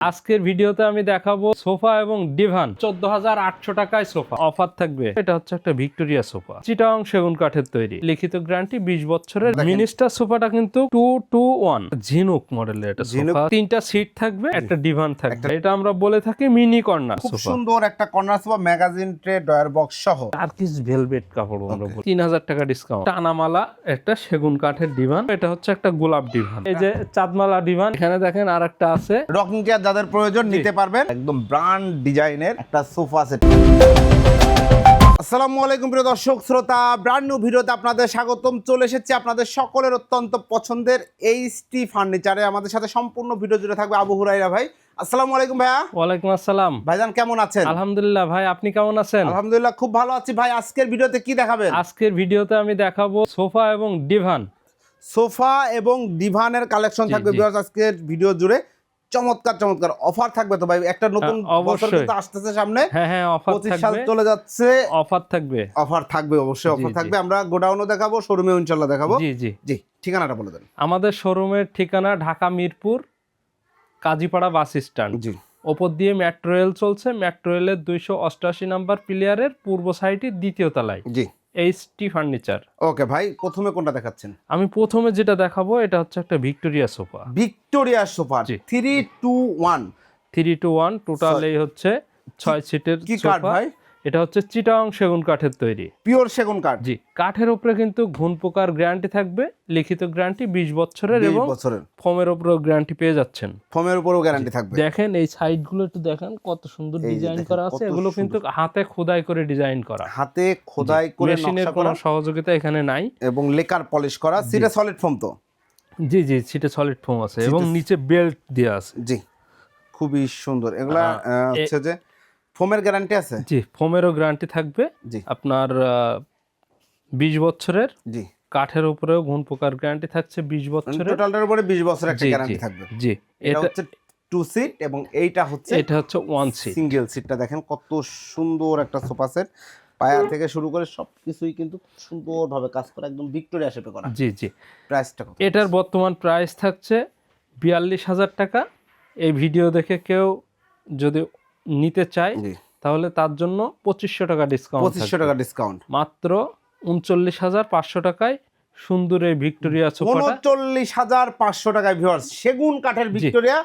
আজকের ভিডিওতে আমি দেখাবো সোফা এবং ডিভান। চোদ্দ হাজার আটশো টাকায় সোফা। অফার থাকবে। এটা হচ্ছে একটা ভিক্টোরিয়া সোফা। চিটাং সেগুন কাঠের তৈরি। লিখিত গ্যারান্টি বিশ বছরের। মিনিস্টার সোফাটা কিন্তু টু টু ওয়ান। ঝিনুক মডেলের এটা। সোফা। তিনটা সিট থাকবে একটা ডিভান থাকবে। এটা আমরা বলে থাকি মিনি কর্নার খুব সোফা। সুন্দর একটা corner sofa magazine tray drawer box সহ। টার্কিশ ভেলভেট কাপড় আমরা বলি। তিন হাজার টাকা ডিসকাউন্ট টানামালা একটা সেগুন কাঠের ডিভান। এটা হচ্ছে একটা গোলাপ ডিভান। এই যে চাঁদমালা ডিভান। এখানে দেখেন আর একটা আছে। রকিং চেয়ার যাদের প্রয়োজন নিতে পারবেন। একদম ব্র্যান্ড ডিজাইনের একটা সোফা সেট। আসসালামু আলাইকুম প্রিয় দর্শক শ্রোতা ব্র্যান্ড নিউ ভিডিওতে আপনাদের স্বাগতম। চলে এসেছি আপনাদের সকলের অত্যন্ত পছন্দের এইচটি ফার্নিচারে আমাদের সাথে সম্পূর্ণ ভিডিও জুড়ে থাকবে আবু হুরাইরা ভাই। আসসালামু আলাইকুম ভাইয়া। ওয়ালাইকুম আসসালাম। ভাইজান কেমন আছেন? আলহামদুলিল্লাহ ভাই আপনি কেমন আছেন? আলহামদুলিল্লাহ খুব ভালো আছি ভাই। আজকের ভিডিওতে কি দেখাবেন? আজকের ভিডিওতে আমি দেখাবো সোফা এবং ডিভান সোফা এবং ডিভানের কালেকশন থাকবে আজকের ভিডিও জুড়ে। চমৎকার চমৎকার। অফার থাকবে তো ভাই? একটা নতুন হ্যাঁ, বছর। কিন্তু আসতেছে সামনে। হ্যাঁ হ্যাঁ অফার পঁচিশ সাল থাকবে। চলে যাচ্ছে। অফার থাকবে। অফার থাকবে অবশ্যই অফার থাকবে। আমরা গোডাউনও দেখাবো শোরুমেও ইনশাল্লাহ দেখাবো। জি জি। জি ঠিকানাটা বলে দেন। আমাদের শোরুমের ঠিকানা ঢাকা মিরপুর কাজীপাড়া বাস স্ট্যান্ড। জি। ওপর দিয়ে মেট্রো রেল চলছে। মেট্রো রেলের দুইশো অষ্টআশি নাম্বার প্লেয়ারের পূর্ব সাইডে দ্বিতীয় তলায়। জি। এইচটি ফার্নিচার ওকে ভাই প্রথমে কোনটা দেখাচ্ছেন? আমি প্রথমে যেটা দেখাবো এটা হচ্ছে একটা Victoria sofa Victoria sofa. Three two one three two one total এই হচ্ছে ছয় সিটের কি কার্ড সোফা ভাই? এটা হচ্ছে চিটাং সেগুন কাঠের তৈরি। পিওর সেগুন কাঠ। জি কাঠের উপরে কিন্তু ঘুণ পোকার গ্যারান্টি থাকবে লিখিত গ্যারান্টি বিশ বছরের এবং বছরের। ফোমের উপরেও গ্যারান্টি পেয়ে যাচ্ছেন। ফোমের উপরেও গ্যারান্টি থাকবে। দেখেন এই সাইডগুলো একটু দেখেন কত সুন্দর ডিজাইন করা আছে। এগুলো কিন্তু হাতে খোদাই করে ডিজাইন করা। হাতে খোদাই করে মেশিনের কোনো সহযোগিতা এখানে নাই। এবং লেকার পলিশ করা সিটা সলিড ফোম তো। জি জি সিটে সলিড ফোম আছে এবং নিচে বেল্ট দেওয়া আছে। জি খুবই সুন্দর। এগুলা হচ্ছে যে ফোমের গ্যারান্টি আছে? জি ফোমেরও গ্যারান্টি থাকবে। জি। আপনার বিশ বছরের জি। কাঠের উপরেও ঘুণ পোকার গ্যারান্টি থাকছে বিশ বছরের। টোটালটার উপরে বিশ বছর একটা গ্যারান্টি থাকবে। জি। এটা এটা হচ্ছে টু সিট এবং এইটা হচ্ছে এটা হচ্ছে ওয়ান সিট সিঙ্গেল সিটটা দেখেন কত সুন্দর একটা সোফা সেট পায়া থেকে শুরু করে সবকিছুই কিন্তু সুন্দরভাবে কাজ করা একদম ভিক্টোরিয়া শেপে করা। জি জি। প্রাইসটা কত? এটার বর্তমান প্রাইস থাকছে বিয়াল্লিশ হাজার টাকা। এই ভিডিও দেখে কেউ যদি নিতে চায় জি। তাহলে তার জন্য পঁচিশশো টাকা ডিসকাউন্ট পঁচিশশো টাকা ডিসকাউন্ট মাত্র উনচল্লিশ হাজার পাঁচশো টাকায় সুন্দর এই ভিক্টোরিয়া সোফাটা। উনচল্লিশ হাজার পাঁচশো টাকায় ভিউয়ার্স সেগুন কাঠের ভিক্টোরিয়া।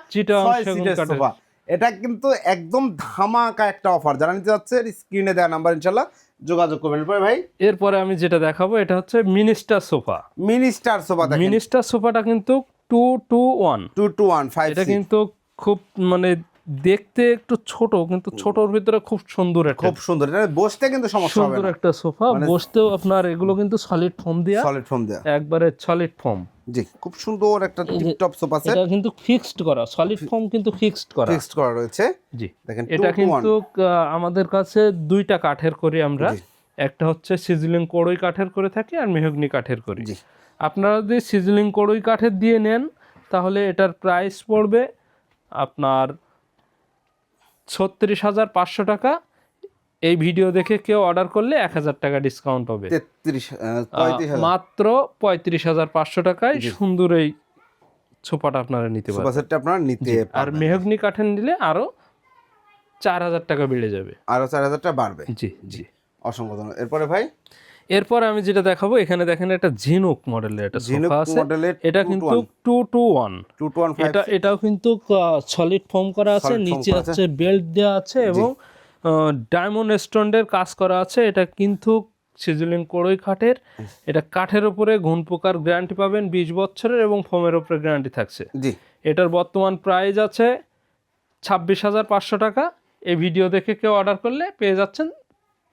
সোফা। এটা কিন্তু একদম ধামাকা একটা অফার যারা নিতে যাচ্ছে স্ক্রিনে দেওয়া নাম্বার ইনশাল্লাহ যোগাযোগ করবেন। এরপরে ভাই? এরপরে আমি যেটা দেখাবো এটা হচ্ছে minister sofa. Minister sofa minister সোফাটা কিন্তু two two one two two one five এটা কিন্তু খুব মানে দেখতে একটু ছোট কিন্তু ছোটর ভিতরে খুব সুন্দর একটা খুব সুন্দর। এটা বসতে কিন্তু সমস্যা হবে সুন্দর একটা সোফা মানে- বসতেও আপনার এগুলো কিন্তু সলিড ফোম দেওয়া সলিড ফোম দেওয়া একবারে সলিড ফোম জি খুব সুন্দর একটা টিপটপ সোফা সেট এটা কিন্তু ফিক্সড করা সলিড ফোম কিন্তু ফিক্সড করা। ফিক্সড করা রয়েছে। জি দেখেন এটা 2 to 1 কিন্তু আমাদের কাছে দুইটা কাঠের করি আমরা। একটা হচ্ছে সিজলিং কড়ই কাঠের করে থাকি আর মেহগনি কাঠের করি। আপনারা যদি সিজলিং কড়ই কাঠের দিয়ে নেন তাহলে এটার প্রাইস পড়বে আপনার ছত্রিশ হাজার পাঁচশো টাকা। এই ভিডিও দেখে কেউ অর্ডার করলে এক হাজার টাকা ডিসকাউন্ট পাবে। মাত্র পঁয়ত্রিশ হাজার পাঁচশো টাকায় সুন্দর এই সোফাটা আপনারা নিতে পারবেন। আপনারা নিতে আর মেহগনি কাঠের নিলে আরও চার হাজার টাকা বেড়ে যাবে। আরও চার হাজার টাকা বাড়বে জি। জি অসংখ্য ধন্যবাদ। এরপরে ভাই? এরপর আমি যেটা দেখাবো এখানে দেখেন একটা ঝিনুক মডেলের একটা সোফা আছে। এটা কিন্তু two two one two two one এটা এটাও কিন্তু সলিড ফোম করা আছে নিচে আছে। বেল্ট দেওয়া আছে এবং ডায়মন্ড স্টোনের কাজ করা আছে। এটা কিন্তু সিজলিং কড়ই কাঠের। এটা কাঠের উপরে ঘুণ পোকার গ্যারান্টি পাবেন বিশ বছরের এবং ফোমের উপরে গ্যারান্টি থাকছে। জি। এটার বর্তমান প্রাইস আছে ছাব্বিশ হাজার পাঁচশো টাকা। এই ভিডিও দেখে কেউ অর্ডার করলে পেয়ে যাচ্ছেন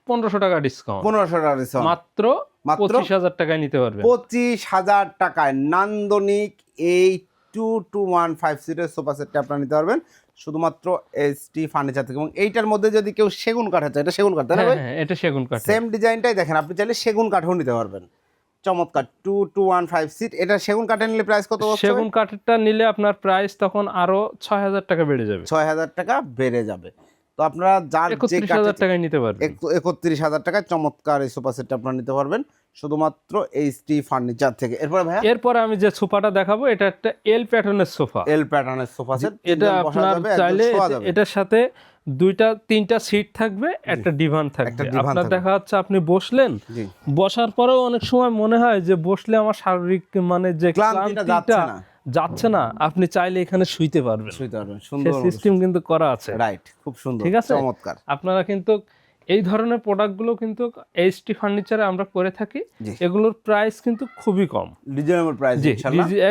পনেরোশো টাকা ডিসকাউন্ট পনেরোশো টাকা discount। মাত্র মাত্র? পঁচিশ হাজার টাকায় নিতে পারবেন। পঁচিশ হাজার টাকায় নান্দনিক এই টু টু ওয়ান ফাইভ সিটের সোফা সেটটা আপনারা নিতে পারবেন। শুধুমাত্র এস টি ফার্নিচার থেকে। এবং এইটার মধ্যে যদি কেউ সেগুন কাঠ আছে এটা সেগুন কাঠ তাই না হ্যাঁ হ্যাঁ এটা সেগুন কাঠ সেম ডিজাইনটাই দেখেন আপনি চাইলে সেগুন কাঠও নিতে পারবেন। চমৎকার two two one five seat এটা সেগুন কাঠে নিলে প্রাইস কত সেগুন কাঠেরটা নিলে আপনার প্রাইস তখন আরও ছয় হাজার টাকা বেড়ে যাবে। ছয় হাজার টাকা বেড়ে যাবে। তো আপনারা যার যে টাকায় নিতে পারবেন। একত্রিশ হাজার টাকায় চমৎকার এই সোফা সেটটা আপনারা নিতে পারবেন। শুধুমাত্র এইচটি ফার্নিচার থেকে। এরপরে ভাইয়া? এরপরে আমি যে সোফাটা দেখাবো এটা একটা এল প্যাটার্নের সোফা। এল প্যাটার্নের সোফা সেট এটা আপনার চাইলে এটার সাথে দুইটা তিনটা সিট থাকবে একটা ডিভান থাকবে। আপনার দেখা যাচ্ছে আপনি বসলেন বসার পরেও অনেক সময় মনে হয় যে বসলে আমার শারীরিক মানে যে ক্লান্তিটা যাচ্ছে না। আপনি চাইলে এখানে শুইতে পারবেন। শুইতে পারবেন সুন্দর সিস্টেম কিন্তু করা আছে। রাইট খুব সুন্দর ঠিক আছে? চমৎকার। আপনারা কিন্তু এই ধরনের প্রোডাক্টগুলো কিন্তু এইচটি ফার্নিচারে আমরা করে থাকি। এগুলোর প্রাইস কিন্তু খুবই কম। রিজনেবল প্রাইস জি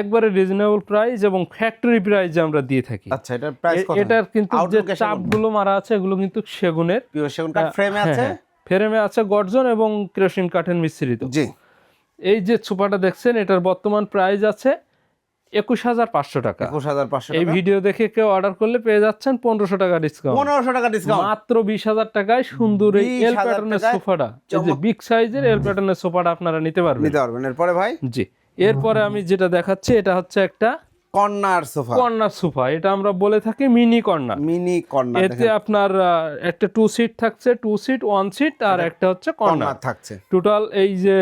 একবারে রিজনেবল প্রাইস এবং ফ্যাক্টরি প্রাইস আমরা দিয়ে থাকি। আচ্ছা এটার প্রাইস কত? এটার কিন্তু যে চাপগুলো মারা আছে এগুলো কিন্তু সেগুনের পিওর সেগুন কাঠ ফ্রেমে আছে? ফ্রেমে আছে গর্জন এবং কেরোসিন কাঠের মিশ্রিত। জি। এই যে সোফাটা দেখছেন এটার বর্তমান প্রাইস আছে একুশ হাজার পাঁচশো টাকা। একুশ হাজার পাঁচশো এই ভিডিও দেখে কেউ অর্ডার করলে পেয়ে যাচ্ছেন পনেরোশো টাকা ডিসকাউন্ট পনেরোশো টাকা ডিসকাউন্ট মাত্র বিশ হাজার টাকায় সুন্দর এই এল প্যাটার্নের সোফাটা। এই যে বিগ সাইজের এল প্যাটার্নের সোফাটা আপনারা নিতে পারবেন। নিতে পারবেন। এরপরে ভাই? জি। এরপরে আমি যেটা দেখাচ্ছি এটা হচ্ছে একটা কর্নার সোফা। কর্নার সোফা এটা আমরা বলে থাকি মিনি কর্নার। মিনি কর্নার এতে আপনার একটা টু সিট থাকছে টু সিট ওয়ান সিট আর একটা হচ্ছে কর্নার। থাকছে। টোটাল এই যে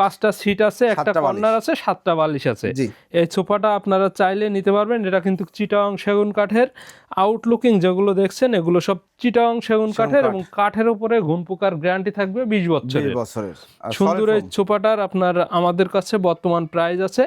পাঁচটা সিট আছে একটা কর্নার আছে সাতটা বালিশ আছে। এই সোফাটা আপনারা চাইলে নিতে পারবেন এটা কিন্তু চিটাং সেগুন কাঠের। আউটলুকিং যেগুলো দেখছেন এগুলো সব চিটাং সেগুন কাঠের এবং কাঠের উপরে ঘুন পোকার গ্যারান্টি থাকবে বিশ বছরের। সুন্দর এই সোফাটার আপনার আমাদের কাছে বর্তমান প্রাইস আছে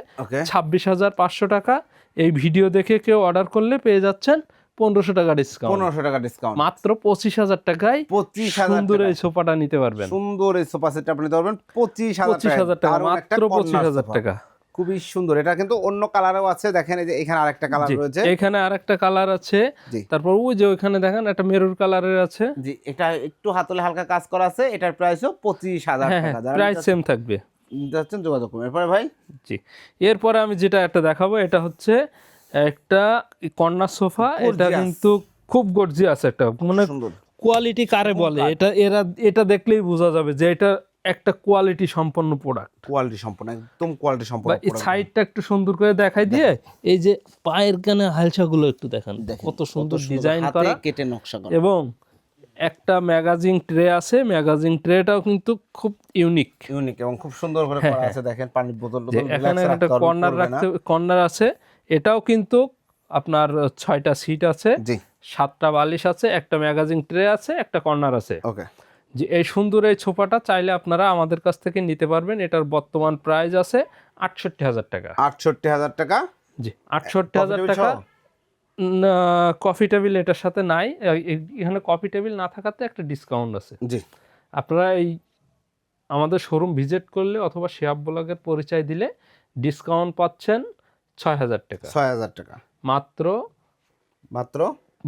ছাব্বিশ হাজার পাঁচশো টাকা। এই ভিডিও দেখে কেউ অর্ডার করলে পেয়ে যাচ্ছেন পনেরোশো টাকা ডিসকাউন্ট পনেরোশো টাকা ডিসকাউন্ট মাত্র পঁচিশ হাজার টাকায় পঁচিশ সুন্দর এই সোফাটা নিতে পারবেন। সুন্দর এই সোফা সেটটা আপনি নিতে পারবেন। পঁচিশ হাজার টাকা মাত্র পঁচিশ হাজার টাকা। খুবই সুন্দর। এটা কিন্তু অন্য কালারও আছে। দেখেন এই যে এখানে আরেকটা কালার রয়েছে। এখানে আরেকটা কালার আছে। তারপর ওই যে ওইখানে দেখেন একটা মেরুর কালারের আছে। জি এটা একটু হাতলে হালকা কাজ করা আছে। এটার প্রাইসও পঁচিশ হাজার হ্যাঁ হ্যাঁ টাকা। প্রাইস সেম থাকবে। যাচ্ছেন যোগাযোগ করুন। এরপরে ভাই? জি এরপরে আমি যেটা একটা দেখাবো এটা হচ্ছে একটা কর্নার সোফা। এটা কিন্তু খুব গর্জিয়াস একটা। মানে সুন্দর। কোয়ালিটি কারে বলে? এটা এরা এটা দেখলেই বোঝা যাবে যে এটা একটা কোয়ালিটি সম্পন্ন প্রোডাক্ট কোয়ালিটি সম্পন্ন একদম কোয়ালিটি সম্পন্ন এই সাইডটা একটু সুন্দর করে দেখাই দিয়ে এই যে পায়ের কানে হালসাগুলো একটু দেখান কত সুন্দর ডিজাইন হাতে করা। কেটে নকশা করা। এবং একটা ম্যাগাজিন ট্রে আছে ম্যাগাজিন ট্রেটাও কিন্তু খুব ইউনিক ইউনিক এবং খুব সুন্দর করে করা আছে দেখেন পানির বোতল এখানে একটা কর্নার রাখতে কর্নার আছে। এটাও কিন্তু আপনার ছয়টা সিট আছে সাতটা বালিশ আছে একটা ম্যাগাজিন ট্রে আছে একটা কর্নার আছে। ওকে যে এই সুন্দর এই ছোপাটা চাইলে আপনারা আমাদের কাছ থেকে নিতে পারবেন। এটার বর্তমান প্রাইস আছে আটষট্টি হাজার টাকা। আটষট্টি হাজার টাকা? জি আটষট্টি হাজার টাকা? কফি টেবিল এটার সাথে নাই। এখানে কফি টেবিল না থাকাতে একটা ডিসকাউন্ট আছে। জি। আপনারা এই আমাদের শোরুম ভিজিট করলে অথবা শেয়াব ব্লগের পরিচয় দিলে ডিসকাউন্ট পাচ্ছেন ছয় হাজার টাকা। ছয় হাজার টাকা। মাত্র মাত্র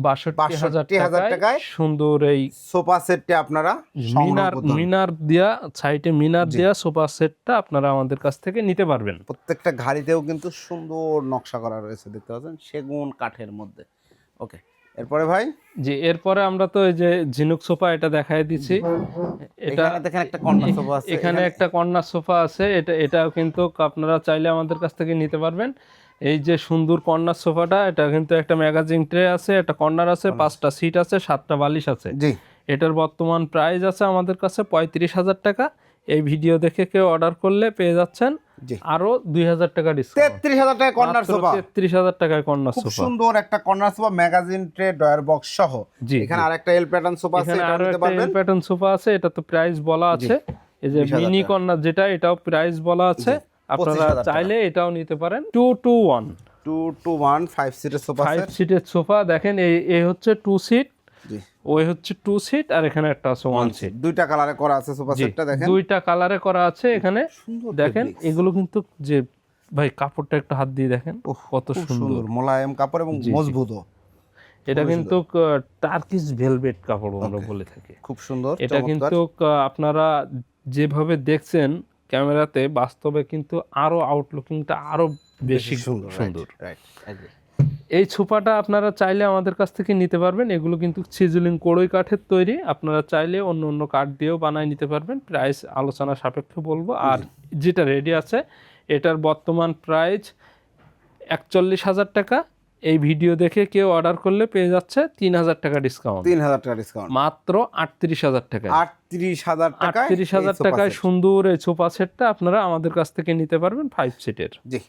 বাষট্টি হাজার 62,000 টাকায় সুন্দর এই সোফা সেটটি আপনারা মিনার মিনার দেয়া সাইটে মিনার দেয়া সোফা সেটটা আপনারা আমাদের কাছ থেকে নিতে পারবেন। প্রত্যেকটা গাড়িতেও কিন্তু সুন্দর নকশা করা রয়েছে দেখতে পাচ্ছেন? সেগুন কাঠের মধ্যে। ওকে এরপরে ভাই? যে এরপরে আমরা তো এই যে ঝিনুক সোফা এটা দেখাই দিছি এটা দেখেন একটা কর্নার সোফা আছে এখানে একটা কর্নার সোফা আছে এটা এটাও কিন্তু আপনারা চাইলে আমাদের কাছ থেকে নিতে পারবেন। এই যে সুন্দর কর্নার সোফাটা এটা কিন্তু একটা ম্যাগাজিন ট্রে আছে একটা কর্নার আছে পাঁচটা সিট আছে সাতটা বালিশ আছে। জি। এটার বর্তমান প্রাইস আছে আমাদের কাছে পঁয়ত্রিশ হাজার টাকা। এই ভিডিও দেখে কেউ অর্ডার করলে পেয়ে যাচ্ছেন আরও দুই হাজার টাকা ডিসকাউন্ট তেত্রিশ হাজার টাকা কর্নার সোফা। তেত্রিশ হাজার টাকায় কর্নার সোফা। সুন্দর একটা corner sofa magazine tray drawer box সহ। এখানে আরেকটা এল প্যাটার্ন সোফা আছে এটা নিতে পারবেন। প্যাটার্ন সোফা আছে এটা তো প্রাইস বলা আছে। এই যে 20,000 মিনি কর্নার যেটা এটাও প্রাইস বলা আছে। আপনারা চাইলে এটাও নিতে পারেন। Two two one two two one five সিটের সোফা ফাইভ সিটের সোফা দেখেন এই এই হচ্ছে টু সিট ওই হচ্ছে টু সিট আর এখানে একটা আছে ওয়ান সিট দুইটা কালারে করা আছে সোফা সেটটা দেখেন। দুইটা কালারে করা আছে এখানে। দেখেন এগুলো কিন্তু যে ভাই কাপড়টা একটু হাত দিয়ে দেখেন কত সুন্দর। মোলায়েম কাপড় এবং জি। এটা কিন্তু টার্কিশ ভেলভেট কাপড় আমরা বলে থাকি। খুব সুন্দর এটা কিন্তু আপনারা যেভাবে দেখছেন ক্যামেরাতে বাস্তবে কিন্তু আরও আউটলুকিংটা আরও বেশি সুন্দর সুন্দর। এই ছোপাটা আপনারা চাইলে আমাদের কাছ থেকে নিতে পারবেন। এগুলো কিন্তু সিজলিং কড়ই কাঠের তৈরি। আপনারা চাইলে অন্য অন্য কাঠ দিয়েও বানায় নিতে পারবেন। প্রাইস আলোচনা সাপেক্ষে বলব। আর যেটা রেডি আছে এটার বর্তমান প্রাইস একচল্লিশ হাজার টাকা। এই ভিডিও দেখে কেউ অর্ডার করলে পেয়ে যাচ্ছে তিন হাজার টাকা ডিসকাউন্ট তিন হাজার টাকা ডিসকাউন্ট মাত্র আটত্রিশ হাজার টাকা আটত্রিশ হাজার টাকা আটত্রিশ হাজার টাকায় সুন্দর এই সোফা সেটটা আপনারা আমাদের কাছ থেকে নিতে পারবেন ফাইভ সিটের জি।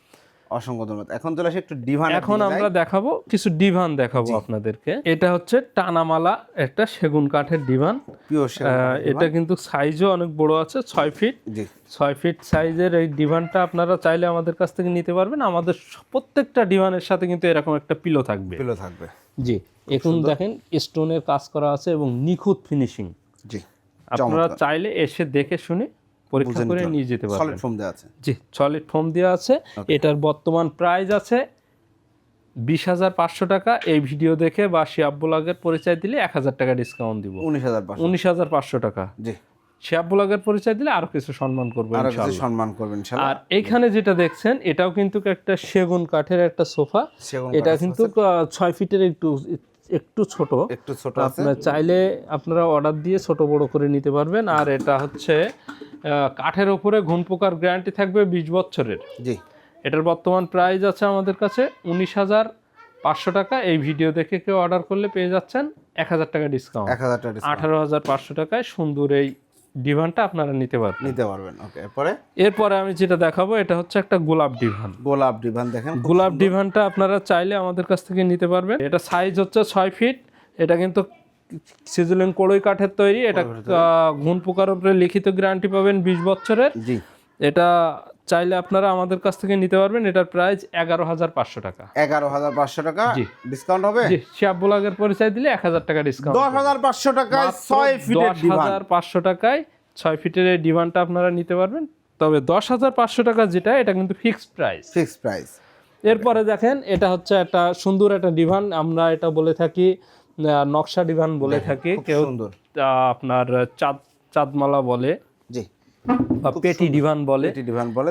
অসংখ্য ধন্যবাদ। এখন চলে আসি একটু ডিভান এখন আমরা দেখাবো কিছু ডিভান দেখাবো আপনাদেরকে। এটা হচ্ছে টানামালা একটা সেগুন কাঠের ডিভান। এটা কিন্তু সাইজও অনেক বড় আছে ছয় ফিট জি। ছয় ফিট সাইজের এই ডিভানটা আপনারা চাইলে আমাদের কাছ থেকে নিতে পারবেন। আমাদের প্রত্যেকটা ডিভানের সাথে কিন্তু এরকম একটা পিলো থাকবে। পিলো থাকবে। জি এখন দেখেন স্টোনের কাজ করা আছে এবং নিখুঁত ফিনিশিং জি আপনারা চাইলে এসে দেখে শুনে পরীক্ষা করে নিয়ে যেতে পারবেন। সলিড ফোম দেওয়া আছে। জি সলিড ফোম দেওয়া আছে। এটার বর্তমান প্রাইস আছে বিশ হাজার পাঁচশো টাকা। এই ভিডিও দেখে বা শিয়াব ব্লগের পরিচয় দিলে এক হাজার টাকা ডিসকাউন্ট দিব। উনিশ হাজার পাঁচশো। উনিশ হাজার পাঁচশো টাকা। জি। শিয়াব ব্লগের পরিচয় দিলে আরও কিছু সম্মান করব আরও কিছু সম্মান করবেন ইনশাআল্লাহ। আর এইখানে যেটা দেখছেন এটাও কিন্তু একটা সেগুন কাঠের একটা সোফা। এটা কিন্তু ছয় ফিটের একটু একটু ছোট। একটু ছোট আপনার চাইলে আপনারা অর্ডার দিয়ে ছোট বড় করে নিতে পারবেন। আর এটা হচ্ছে কাঠের ওপরে ঘুন পোকার গ্যারান্টি থাকবে বিশ বছরের। জি। এটার বর্তমান প্রাইস আছে আমাদের কাছে উনিশ হাজার পাঁচশো টাকা। এই ভিডিও দেখে কেউ অর্ডার করলে পেয়ে যাচ্ছেন এক হাজার টাকা ডিসকাউন্ট এক হাজার টাকা আঠারো হাজার পাঁচশো টাকায় সুন্দর এই ডিভানটা আপনারা নিতে পারবেন। নিতে পারবেন ওকে এরপরে? এরপরে আমি যেটা দেখাবো এটা হচ্ছে একটা গোলাপ ডিভান। গোলাপ ডিভান দেখেন গোলাপ ডিভানটা আপনারা চাইলে আমাদের কাছ থেকে নিতে পারবেন। এটা সাইজ হচ্ছে ছয় ফিট এটা কিন্তু সিজলিং কড়ই কাঠের তৈরি এটা ঘুন পোকার উপরে লিখিত গ্যারান্টি পাবেন বিশ বছরের। জি। এটা চাইলে আপনারা আমাদের কাছ থেকে নিতে পারবেন। এটার প্রাইস এগারো হাজার পাঁচশো টাকা। এগারো হাজার পাঁচশো টাকা। ডিসকাউন্ট হবে? জি শিয়াব ব্লগের পরিচয় দিলে এক হাজার টাকা ডিসকাউন্ট দশ হাজার পাঁচশো টাকায় ছয় ফিটের দশ হাজার পাঁচশো টাকায় ছয় ফিটের এই ডিভানটা আপনারা নিতে পারবেন। তবে দশ হাজার পাঁচশো টাকা যেটা এটা কিন্তু ফিক্সড প্রাইস ফিক্সড প্রাইস এরপরে দেখেন এটা হচ্ছে একটা সুন্দর একটা ডিভান আমরা এটা বলে থাকি নকশা ডিভান বলে থাকি। কেউ সুন্দর। আপনার চাঁদ চাঁদমালা বলে। জি। বা পেটি ডিভান বলে। এটি ডিভান বলে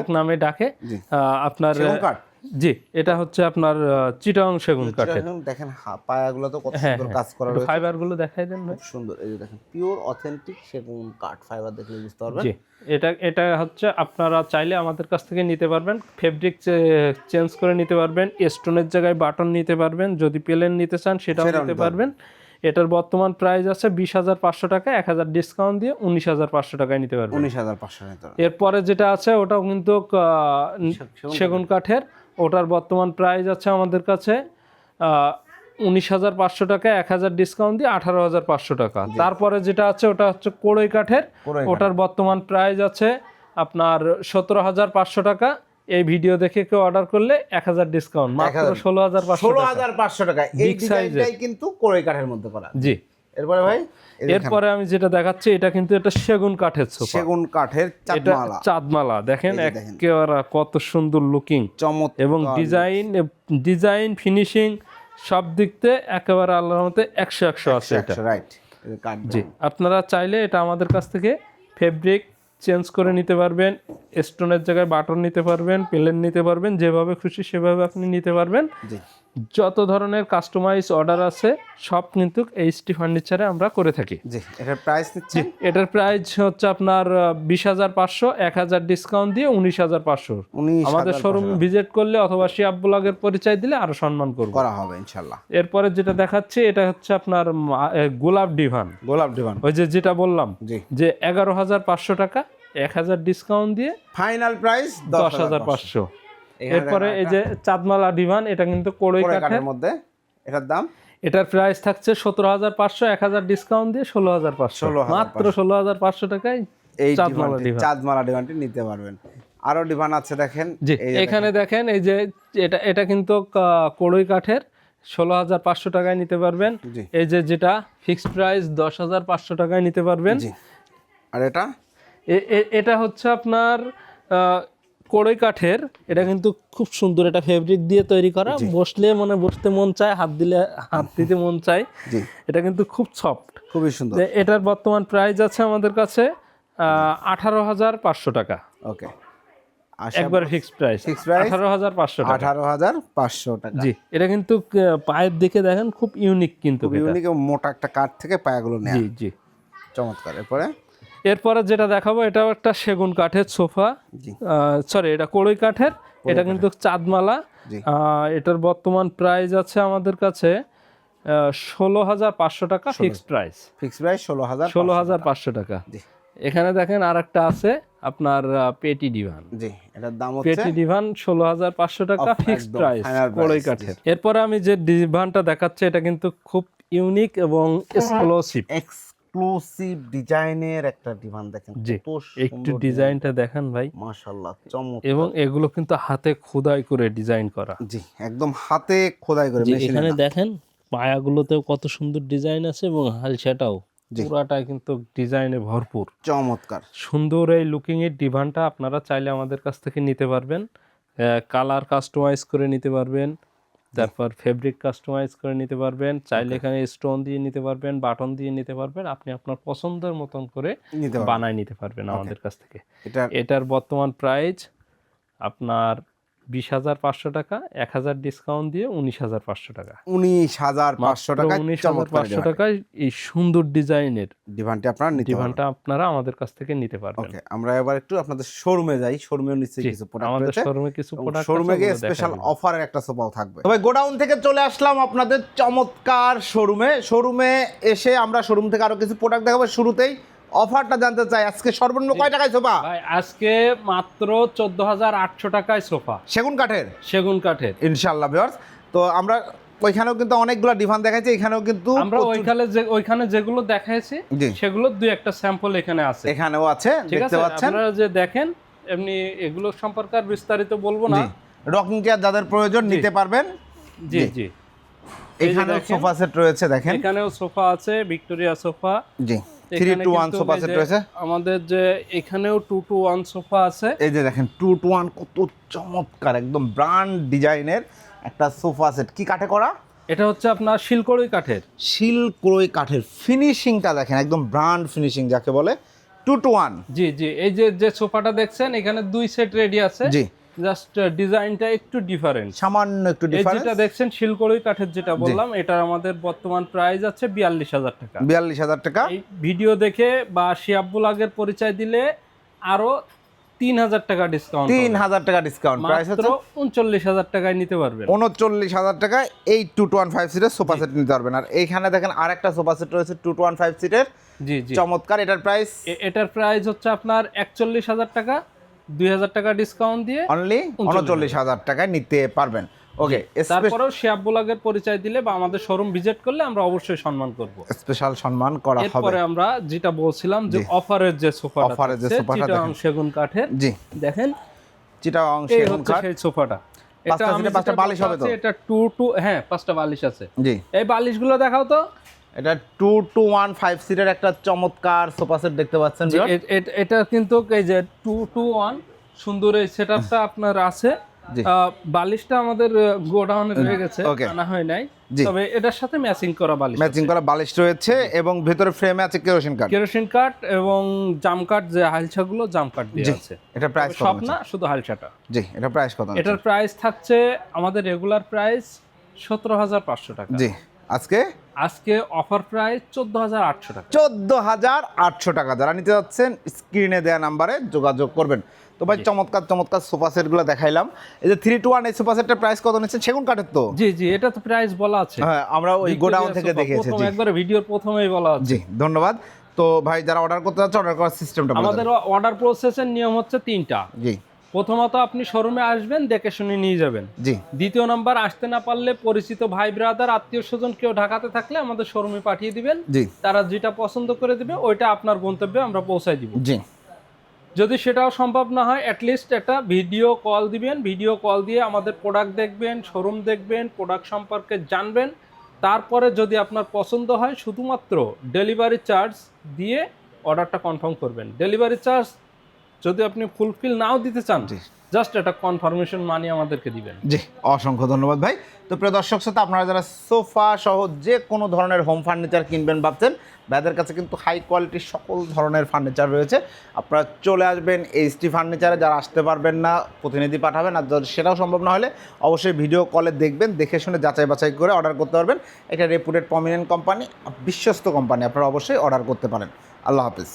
এক নামে ডাকে আপনার জি এটা হচ্ছে আপনার চিটাং সেগুন কাঠের। দেখেন- পায়াগুলো তো কত হ্যাঁ, সুন্দর হ্যাঁ। কাজ করা রয়েছে। ফাইবারগুলো দেখাই দেন খুব সুন্দর এই যে দেখেন পিওর অথেন্টিক সেগুন কাঠ ফাইবার দেখলে বুঝতে পারবেন। জি এটা এটা হচ্ছে আপনারা চাইলে আমাদের কাছ থেকে নিতে পারবেন। ফেব্রিক চেঞ্জ করে নিতে পারবেন। স্টোনের জায়গায় বাটন নিতে পারবেন। যদি প্লেন নিতে চান সেটাও নিতে পারবেন। এটার বর্তমান প্রাইস আছে বিশ হাজার পাঁচশো টাকা এক হাজার ডিসকাউন্ট দিয়ে উনিশ হাজার পাঁচশো টাকায় নিতে পারবেন। উনিশ হাজার পাঁচশো টাকা এরপরে যেটা আছে ওটাও কিন্তু সেগুন সেগুন কাঠের। ওটার বর্তমান প্রাইস আছে আমাদের কাছে উনিশ হাজার পাঁচশো টাকা এক হাজার ডিসকাউন্ট দিয়ে আঠারো হাজার পাঁচশো টাকা। তারপরে যেটা আছে ওটা হচ্ছে কোড়ই কাঠের। ওটার বর্তমান প্রাইস আছে আপনার সতেরো হাজার পাঁচশো টাকা এই ভিডিও দেখে কেউ অর্ডার করলে এক হাজার ডিসকাউন্ট মাত্র ষোলো হাজার ষোলো হাজার পাঁচশো টাকা। এই ডিজাইনটাই কিন্তু কোড়ই কাঠের মধ্যে করা। জি। এরপরে ভাই এরপরে আমি যেটা দেখাচ্ছি এটা কিন্তু এটা সেগুন কাঠের সোফা সেগুন কাঠের চাঁদমালা। চাঁদমালা। দেখেন। একেবারে কত সুন্দর লুকিং চমৎকার এবং ডিজাইন ডিজাইন ফিনিশিং সব দিক থেকে একেবারে আল্লাহর মতে একশো একশো আছে এটা। রাইট জি। আপনারা চাইলে এটা আমাদের কাছ থেকে ফেব্রিক চেঞ্জ করে নিতে পারবেন স্টোনের জায়গায় বাটন নিতে পারবেন প্লেন নিতে পারবেন, যেভাবে খুশি সেভাবে আপনি নিতে পারবেন। যত ধরনের কাস্টমাইজ অর্ডার আছে সব কিন্তু এইচটি ফার্নিচারে আমরা করে থাকি। জি এটার প্রাইস নিচ্ছে এটার প্রাইস হচ্ছে আপনার বিশ হাজার পাঁচশো এক হাজার ডিসকাউন্ট দিয়ে উনিশ হাজার পাঁচশো। আমাদের শোরুম ভিজিট করলে অথবা শিয়াব ব্লগের পরিচয় দিলে আরও সম্মান করব। করা হবে ইনশাল্লাহ এরপরে যেটা দেখাচ্ছি এটা হচ্ছে আপনার গোলাপ ডিভান গোলাপ ডিভান ওই যে যেটা বললাম জি। যে এগারো হাজার পাঁচশো টাকা এক হাজার ডিসকাউন্ট দিয়ে ফাইনাল প্রাইস দশ হাজার পাঁচশো। এরপরে এই যে চাঁদমালা ডিভান এটা কিন্তু কড়ই কাঠের। মধ্যে। এটার দাম? এটার প্রাইস থাকছে সতেরো হাজার পাঁচশো এক হাজার ডিসকাউন্ট দিয়ে ষোলো হাজার পাঁচশো। 16,500 মাত্র ষোলো হাজার পাঁচশো টাকায় এই চাঁদমালা ডিভানটি নিতে পারবেন। আরও ডিভান আছে দেখেন। এখানে দেখেন। এই যে এটা এটা কিন্তু কড়ই কাঠের। ষোলো হাজার পাঁচশো টাকায় নিতে পারবেন। এই যে যেটা ফিক্সড প্রাইস দশ হাজার পাঁচশো টাকায় নিতে পারবেন। জি। আর এটা? এটা হচ্ছে আপনার কড়ই কাঠের এটা কিন্তু খুব সুন্দর এটা ফেব্রিক দিয়ে তৈরি করা। বসলে মানে বসতে মন চায় হাত দিলে হাত দিতে মন চায়। এটা কিন্তু খুব সফট খুবই সুন্দর। এটার বর্তমান প্রাইস আছে আমাদের কাছে আঠারো হাজার পাঁচশো টাকা। ওকে। একবার ফিক্সড প্রাইস? আঠারো হাজার পাঁচশো আঠারো হাজার পাঁচশো টাকা। জি এটা কিন্তু পায়ের দিকে দেখেন খুব ইউনিক কিন্তু। ইউনিক মোটা একটা কাঠ থেকে পায়াগুলো নেয়। জি জি। চমৎকার। এরপরে? এরপরে যেটা দেখাবো এটাও একটা সেগুন কাঠের সোফা। সরি এটা কড়ই কাঠের এটা কিন্তু চাঁদমালা। এটার বর্তমান প্রাইস আছে আমাদের কাছে ষোলো হাজার পাঁচশো টাকা ফিক্সড প্রাইস ফিক্স প্রাইস ষোলো হাজার ষোলো হাজার পাঁচশো টাকা। এখানে দেখেন আর একটা আছে আপনার পেটি ডিভান জি এটার দাম হচ্ছে পেটি ডিভান ষোলো হাজার পাঁচশো টাকা ফিক্সড প্রাইস কড়ই কাঠের। এরপরে আমি যে ডিভানটা দেখাচ্ছি এটা কিন্তু খুব ইউনিক এবং এক্সক্লুসিভ এক্সক্লুসিভ ডিজাইনের একটা ডিমান্ড দেখেন একটু ডিজাইনটা দেখেন ভাই। মাশাআল্লাহ চমৎকার। এবং এগুলো কিন্তু হাতে খোদাই করে ডিজাইন করা। জি একদম হাতে খোদাই করে এখানে দেখেন পায়াগুলোতেও কত সুন্দর ডিজাইন আছে এবং হালসাটাও জি। পুরাটাই কিন্তু ডিজাইনে ভরপুর। চমৎকার। সুন্দর এই লুকিং এর ডিভানটা আপনারা চাইলে আমাদের কাছ থেকে নিতে পারবেন। কালার কাস্টমাইজ করে নিতে পারবেন। তারপর ফেব্রিক কাস্টমাইজ করে নিতে পারবেন। চাইলে এখানে স্টোন দিয়ে নিতে পারবেন বাটন দিয়ে নিতে পারবেন। আপনি আপনার পছন্দের মতন করে বানায় নিতে পারবেন আমাদের কাছ থেকে। এটা এটার বর্তমান প্রাইস আপনার বিশ হাজার পাঁচশো টাকা এক হাজার ডিসকাউন্ট দিয়ে উনিশ হাজার পাঁচশো টাকা। উনিশ হাজার পাঁচশো টাকা উনিশ হাজার পাঁচশো টাকায় এই সুন্দর ডিজাইনের ডিভানটি আপনারা ডিভানটা আপনারা আমাদের কাছ থেকে নিতে পারবেন। ওকে আমরা এবার একটু আপনাদের শোরুমে যাই। শোরুমের নিচে কিছু প্রোডাক্ট আমাদের শোরুমে কিছু প্রোডাক্ট শোরুমে গিয়ে স্পেশাল অফারের একটা সোফাও থাকবে। তবে গোডাউন থেকে চলে আসলাম আপনাদের চমৎকার শোরুমে শোরুমে এসে আমরা শোরুম থেকে আরও কিছু প্রোডাক্ট দেখাবো। শুরুতেই অফারটা জানতে চাই। আজকে সর্বনিম্ন কয় টাকায় সোফা? ভাই আজকে মাত্র চোদ্দ হাজার আটশো টাকায় সোফা। সেগুন কাঠের? সেগুন কাঠের। ইনশাল্লাহ ভিউয়ার্স তো আমরা ওইখানেও কিন্তু অনেকগুলো ডিভান দেখাচ্ছি এখানেও কিন্তু আমরা ওইখানে যে ওইখানে যেগুলো দেখাইছি সেগুলো দুই একটা স্যাম্পল এখানে আছে। এখানেও আছে দেখতে পাচ্ছেন। আপনারা যে দেখেন এমনি এগুলো সম্পর্কে আর বিস্তারিত বলব না। রকিং চেয়ার যাদের প্রয়োজন নিতে পারবেন। জি জি। এখানেও সোফা সেট রয়েছে দেখেন। এখানেও সোফা আছে ভিক্টোরিয়া সোফা। জি। Three two one sofa set রয়েছে? আমাদের যে এখানেও টু টু ওয়ান সোফা আছে। এই যে দেখেন টু টু ওয়ান কত চমৎকার একদম ব্র্যান্ড ডিজাইনের একটা সোফা সেট কি কাঠে করা? এটা হচ্ছে আপনার শিলকড়ি কাঠের। শিল ক্রয় কাঠের। ফিনিশিংটা দেখেন একদম ব্র্যান্ড ফিনিশিং যাকে বলে। টু টু ওয়ান জি জি এই যে যে সোফাটা দেখছেন এখানে দুই সেট রেডি আছে। জি। জাস্ট ডিজাইনটা একটু ডিফারেন্ট সামান্য একটু এই ডিফারেন্স যেটা দেখছেন শিলকড়ি কাঠের যেটা বললাম এটার আমাদের বর্তমান প্রাইস আছে বিয়াল্লিশ হাজার টাকা। বিয়াল্লিশ হাজার টাকা। ভিডিও দেখে বা শিয়াবুল আগের পরিচয় দিলে আরও তিন হাজার টাকা ডিসকাউন্ট তিন হাজার টাকা ডিসকাউন্ট প্রাইস হচ্ছে উনচল্লিশ হাজার টাকায় নিতে পারবেন। উনচল্লিশ হাজার টাকায় এই টু টু ওয়ান ফাইভ সিটের সোফা সেট নিতে পারবেন। আর এইখানে দেখেন আরেকটা সোফা সেট রয়েছে টু টু ওয়ান ফাইভ সিটের জি জি। চমৎকার। এটার প্রাইস এটার প্রাইস হচ্ছে আপনার একচল্লিশ হাজার টাকা। দুই হাজার টাকা ডিসকাউন্ট দিয়ে অনলি উনচল্লিশ হাজার। টাকায় নিতে পারবেন। ওকে তারপরেও শিয়াবুল আগের পরিচয় দিলে বা আমাদের শোরুম ভিজিট করলে আমরা অবশ্যই সম্মান করব। স্পেশাল সম্মান করা হবে। এরপরে আমরা যেটা বলছিলাম যে অফারের যে সোফাটা অফারের যে সোফাটা দেখেন। সেগুন কাঠের জি। দেখেন। চিটাং এই সেগুন কাঠ। সেই সোফাটা। পাঁচটা পাঁচটা বালিশ হবে তো? এটা টু টু হ্যাঁ পাঁচটা বালিশ আছে। জি। এই বালিশগুলো দেখাও তো। এটা টু টু ওয়ান ফাইভ সিটের একটা চমৎকার সোফা সেট দেখতে পাচ্ছেন এটা কিন্তু এই যে টু টু ওয়ান সুন্দর এই সেটআপটা আপনার আছে। বালিশটা আমাদের গোডাউনে রয়ে গেছে আনা হয় নাই। তবে এটার সাথে ম্যাচিং করা বালিশ ম্যাচিং করা বালিশ রয়েছে এবং ভেতরে ফ্রেমে আছে কেরোসিন কাঠ কেরোসিন কাঠ এবং জাম কাঠ যে হালছাগুলো জাম কাঠ দিয়ে আছে। এটা প্রাইস সব না শুধু হালছাটা। জি এটা প্রাইস কত এটার প্রাইস থাকছে আমাদের রেগুলার প্রাইস সতেরো হাজার পাঁচশো টাকা। জি। আজকে? আজকে অফার প্রাইস চোদ্দ হাজার আটশো টাকা। চোদ্দ হাজার আটশো টাকা। যারা নিতে যাচ্ছেন স্ক্রিনে দেওয়া নাম্বারে যোগাযোগ করবেন। তো ভাই চমৎকার চমৎকার সোফা সেটগুলো দেখাইলাম। এই যে থ্রি টু ওয়ান এই সোফা সেটের প্রাইস কত নিচ্ছে সেগুন কাঠের তো? জি জি এটা তো প্রাইস বলা আছে। হ্যাঁ আমরা ওই গোডাউন থেকে দেখেছি একবারে ভিডিওর প্রথমেই বলা আছে। জি ধন্যবাদ। তো ভাই যারা অর্ডার করতে যাচ্ছে অর্ডার করার সিস্টেমটা আমাদের অর্ডার প্রসেসের নিয়ম হচ্ছে তিনটা। জি। প্রথমত আপনি শোরুমে আসবেন দেখে শুনে নিয়ে যাবেন। জি। দ্বিতীয় নাম্বার আসতে না পারলে পরিচিত ভাই ব্রাদার আত্মীয় স্বজন কেউ ঢাকাতে থাকলে আমাদের শোরুমে পাঠিয়ে দিবেন। জি। তারা যেটা পছন্দ করে দিবে ওইটা আপনার গন্তব্যে আমরা পৌঁছায় দিব। জি। যদি সেটাও সম্ভব না হয় অ্যাটলিস্ট একটা ভিডিও কল দিবেন। ভিডিও কল দিয়ে আমাদের প্রোডাক্ট দেখবেন শোরুম দেখবেন প্রোডাক্ট সম্পর্কে জানবেন। তারপরে যদি আপনার পছন্দ হয় শুধুমাত্র ডেলিভারি চার্জ দিয়ে অর্ডারটা কনফার্ম করবেন। ডেলিভারি চার্জ যদি আপনি ফুলফিল নাও দিতে চান। জাস্ট একটা কনফার্মেশন মানি আমাদেরকে দিবেন। জি অসংখ্য ধন্যবাদ ভাই। তো প্রিয় দর্শক শ্রোতা আপনারা যারা সোফা সহ যে কোনো ধরনের হোম ফার্নিচার কিনবেন ভাবছেন ভাইদের কাছে কিন্তু হাই কোয়ালিটির সকল ধরনের ফার্নিচার রয়েছে। আপনারা চলে আসবেন এইচটি ফার্নিচারে যারা আসতে পারবেন না প্রতিনিধি পাঠাবেন আর যদি সেটাও সম্ভব না হলে অবশ্যই ভিডিও কলে দেখবেন দেখে শুনে যাচাই বাছাই করে অর্ডার করতে পারবেন। এটা রেপুটেড প্রমিনেন্ট কোম্পানি বিশ্বস্ত কোম্পানি আপনারা অবশ্যই অর্ডার করতে পারেন। আল্লাহ হাফিজ।